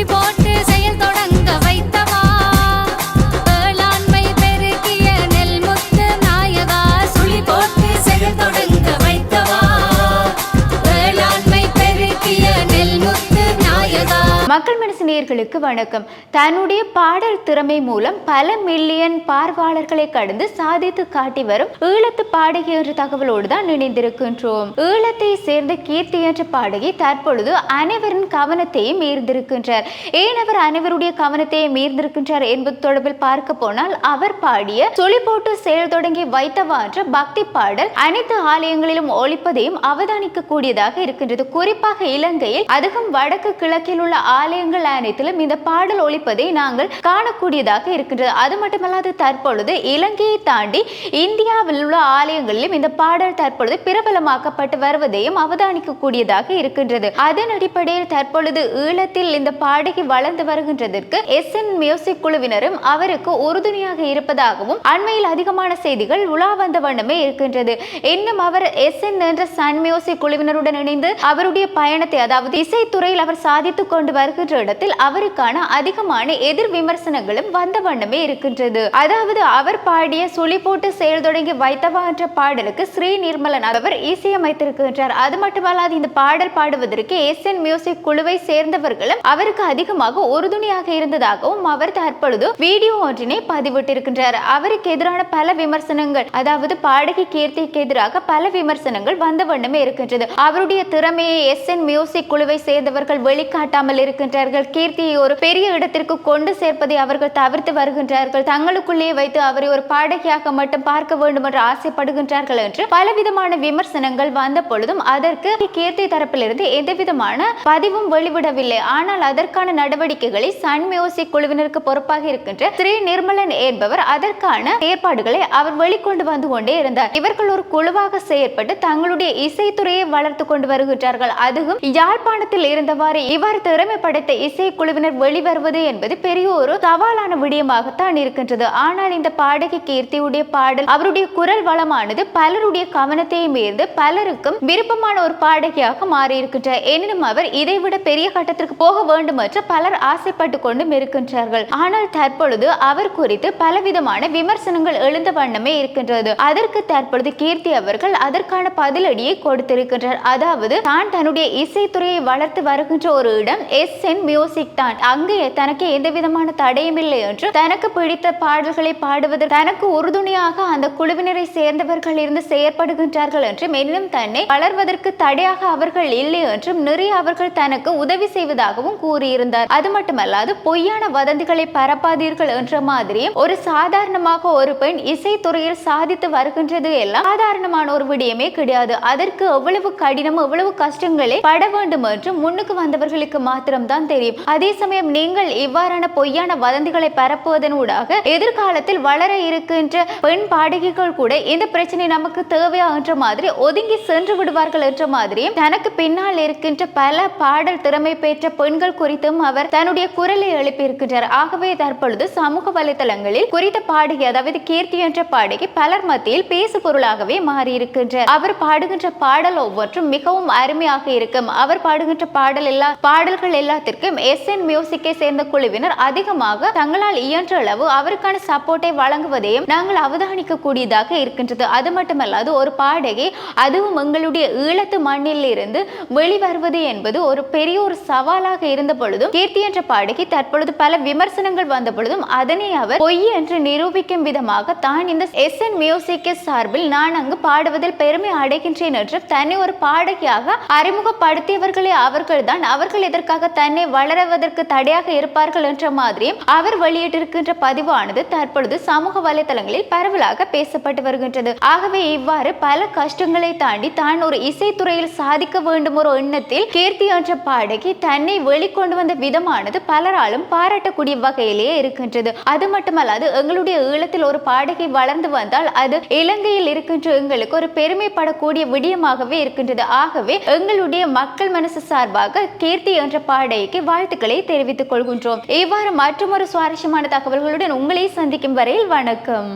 சுழி மக்கள் மனசு நேயர்களுக்கு வணக்கம். தன்னுடைய பாடல் திறமை மூலம் பல மில்லியன் பார்வையாளர்களை கடந்து சாதித்து காட்டி வரும் ஈழத்து பாடகி என்ற தகவலோடு தான் இணைந்திருக்கின்றோம். ஈழத்தை சேர்ந்த கீர்த்தி என்ற பாடகி தற்பொழுது அனைவரின் கவனத்தையும் ஈர்ந்திருக்கின்றார். ஏன் அவர் அனைவருடைய கவனத்தையும் ஈர்ந்திருக்கின்றார் என்பது தொடர்பில் பார்க்க போனால் அவர் பாடிய சொலி போட்டு செயல் தொடங்கி வைத்தவா என்ற பக்தி பாடல் அனைத்து ஆலயங்களிலும் ஒழிப்பதையும் அவதானிக்க கூடியதாக இருக்கின்றது. குறிப்பாக இலங்கையில் அதிகம் வடக்கு கிழக்கில் உள்ள ஆலயங்கள் அனைத்திலும் இந்த பாடல் ஒழிப்பதை நாங்கள் காணக்கூடியதாக இருக்கின்றது. அது மட்டுமல்லாது தற்பொழுது இலங்கையை தாண்டி இந்தியாவில் உள்ள ஆலயங்களிலும் இந்த பாடல் தற்பொழுது பிரபலமாக்கப்பட்டு வருவதையும் அவதானிக்கக்கூடியதாக இருக்கின்றது. அதன் அடிப்படையில் தற்பொழுது ஈழத்தில் இந்த பாடகி வளர்ந்து வருகின்றதற்கு எஸ். என். மியூசிக் குழுவினரும் அவருக்கு உறுதுணையாக இருப்பதாகவும் அண்மையில் அதிகமான செய்திகள் உலா வந்த வண்ணமே இருக்கின்றது. இன்னும் அவர் எஸ். என். என்ற சன் மியூசிக் குழுவினருடன் இணைந்து அவருடைய பயணத்தை அதாவது இசைத்துறையில் அவர் சாதித்துக் கொண்டு வருகிறார் வருகின்ற இடத்தில் அவருக்கான அதிகமான எதிர் விமர்சனங்களும் வந்த வண்ணமே இருக்கின்றது. அதாவது அவர் பாடிய சுழி போட்டு செயல் தொடங்கி வைத்தவா என்ற பாடலுக்கு ஸ்ரீ நிர்மலன் அவர் இசையமைத்திருக்கின்றார். அது மட்டுமல்லாது இந்த பாடல் பாடுவதற்கு எஸ் என் மியூசிக் குழுவை சேர்ந்தவர்களும் அவருக்கு அதிகமாக உறுதுணையாக இருந்ததாகவும் அவர் தற்பொழுது வீடியோ ஒன்றினை பதிவிட்டிருக்கின்றார். அவருக்கு எதிரான பல விமர்சனங்கள் அதாவது பாடகி கீர்த்திக்கு எதிராக பல விமர்சனங்கள் வந்த வண்ணமே இருக்கின்றது. அவருடைய திறமையை எஸ் என் மியூசிக் குழுவை சேர்ந்தவர்கள் வெளிக்காட்டாமல் வருகின்றார்கள் கீர்த்தியை ஒரு பெரிய இடத்திற்கு கொண்டு சேர்ப்பதை அவர்கள் தவிர்த்து வருகின்றார்கள். தங்களுக்குள்ளே வைத்து அவரை ஒரு பாடகியாக மட்டும் பார்க்க வேண்டும் என்று ஆசைப்படுகின்றார்கள் என்று பலவிதமான விமர்சனங்கள் வந்த பொழுதும் அதற்கு கீர்த்தி தரப்பிலிருந்து எந்தவிதமான பதிவும் வெளிவிடவில்லை. ஆனால் அதற்கான நடவடிக்கைகளை சன் மியூசிக் குழுவினருக்கு பொறுப்பாக இருக்கின்ற ஸ்ரீ நிர்மலன் என்பவர் அதற்கான ஏற்பாடுகளை அவர் வெளிக்கொண்டு வந்து கொண்டே இருந்தார். இவர்கள் ஒரு குழுவாக செயற்பட்டு தங்களுடைய இசைத்துறையை வளர்த்து கொண்டு வருகின்றார்கள். அதுவும் யாழ்ப்பாணத்தில் இருந்தவாறு இவர் திறமைப்பட அடுத்த இசைக்குழுவினர் வெளிவருவது என்பது பெரிய ஒரு சவாலான விடயமாகத்தான் இருக்கின்றது. ஆனால் இந்த பாடகி கீர்த்தியுடைய பாடல் அவருடைய குரல் வளமானது பலருடைய கவனத்தையும் ஈர்ந்து பலருக்கும் விருப்பமான ஒரு பாடகியாக மாறியிருக்கின்றார் எனினும் அவர் இதைவிட பெரிய கட்டத்திற்கு போக வேண்டும் என்று பலர் ஆசைப்பட்டு கொண்டும் இருக்கின்றார்கள். ஆனால் தற்பொழுது அவர் குறித்து பலவிதமான விமர்சனங்கள் எழுந்த வண்ணமே இருக்கின்றது. அதற்கு தற்பொழுது கீர்த்தி அவர்கள் அதற்கான பதிலடியை கொடுத்திருக்கின்றார். அதாவது தான் தன்னுடைய இசைத்துறையை வளர்த்து வருகின்ற ஒரு இடம் எஸ். என் மியூசிக் தான் அங்கே தனக்கு எந்த விதமான தடையும் இல்லை என்று தனக்கு பிடித்த பாடல்களை பாடுவது தனக்கு உறுதுணையாக அந்த குழுவினரை சேர்ந்தவர்கள் இருந்து செயற்படுகின்றார்கள் என்றும் எனினும் தன்னை வளர்வதற்கு தடையாக அவர்கள் இல்லை என்றும் நிறைய அவர்கள் தனக்கு உதவி செய்வதாகவும் கூறியிருந்தார். அது மட்டுமல்லாது பொய்யான வதந்திகளை பரப்பாதீர்கள் என்ற மாதிரியும் ஒரு சாதாரணமாக ஒரு பெண் இசைத்துறையில் சாதித்து வருகின்றது எல்லாம் சாதாரணமான ஒரு விடயமே கிடையாது. அதற்கு எவ்வளவு கடினம் எவ்வளவு கஷ்டங்களை பட வேண்டும் என்று முன்னுக்கு வந்தவர்களுக்கு மாத்திரம்தான் தெரியும். அதே சமயம் நீங்கள் இவ்வாறான பொய்யான வதந்திகளை பரப்புவதன் ஊடாக எதிர்காலத்தில் வளர இருக்கின்ற பெண் பாடகிகள் கூட இந்த பிரச்சனை நமக்கு தேவையாகின்ற மாதிரி ஒதுங்கி சென்று விடுவார்கள் என்ற மாதிரியும் தனக்கு பின்னால் இருக்கின்ற பல பாடல் திறமை பெற்ற பெண்கள் குறித்தும் அவர் தன்னுடைய குரலை எழுப்பியிருக்கின்றார். ஆகவே தற்பொழுது சமூக வலைதளங்களில் குறித்த பாடகி அதாவது கீர்த்தி என்ற பாடகி பலர் மத்தியில் பேசு பொருளாகவே மாறியிருக்கின்றார். அவர் பாடுகின்ற பாடல் ஒவ்வொன்றும் மிகவும் அருமையாக இருக்கும். அவர் பாடுகின்ற பாடல் எல்லா பாடல்கள் எல்லாத்தையும் எஸ் என் மியூசிக்கை சேர்ந்த குழுவினர் அதிகமாக தங்களால் இயன்ற அளவு அவருக்கான சப்போர்ட்டை வழங்குவதையும் நாங்கள் அவதானிக்க கூடியதாக இருக்கின்றது. அது மட்டுமல்லாது ஒரு பாடகி அதுவும் எங்களுடைய ஈழத்து மண்ணில் இருந்து வெளிவருவது என்பது ஒரு பெரிய ஒரு சவாலாக இருந்த பொழுதும் கீர்த்தி என்ற பாடகி தற்பொழுது பல விமர்சனங்கள் வந்த பொழுதும் அதனை அவர் பொய் என்று நிரூபிக்கும் விதமாக தான் இந்த எஸ் என் மியூசிக்கை சார்பில் நான் அங்கு பாடுவதில் பெருமை அடைகின்றேன் என்று தனி ஒரு பாடகியாக அறிமுகப்படுத்தியவர்களே அவர்கள்தான். அவர்கள் இதற்காக தன்னை வளருவதற்கு தடையாக இருப்பார்கள் என்ற மாதிரியும் அவர் வெளியிட்டிருக்கின்ற பதிவானது தற்பொழுது சமூக வலைதளங்களில் பரவலாக பேசப்பட்டு வருகின்றது. ஆகவே இவ்வாறு பல கஷ்டங்களை தாண்டி தான் ஒரு இசைத்துறையில் சாதிக்க வேண்டும் ஒரு எண்ணத்தில் கீர்த்தி என்ற பாடகி தன்னை வெளிக்கொண்டு வந்த விதமானது பலராலும் பாராட்டக்கூடிய வகையிலேயே இருக்கின்றது. அது மட்டுமல்லாது எங்களுடைய ஈழத்தில் ஒரு பாடகி வளர்ந்து வந்தால் அது இலங்கையில் இருக்கின்ற எங்களுக்கு ஒரு பெருமைப்படக்கூடிய விடயமாகவே இருக்கின்றது. ஆகவே எங்களுடைய மக்கள் மனசு சார்பாக கீர்த்தி என்ற பாடகிக்கு வாழ்த்துக்களை தெரிவித்துக் கொள்கின்றோம். இவ்வாறு மற்றொரு சுவாரஸ்யமான தகவல்களுடன் உங்களை சந்திக்கும் வரையில் வணக்கம்.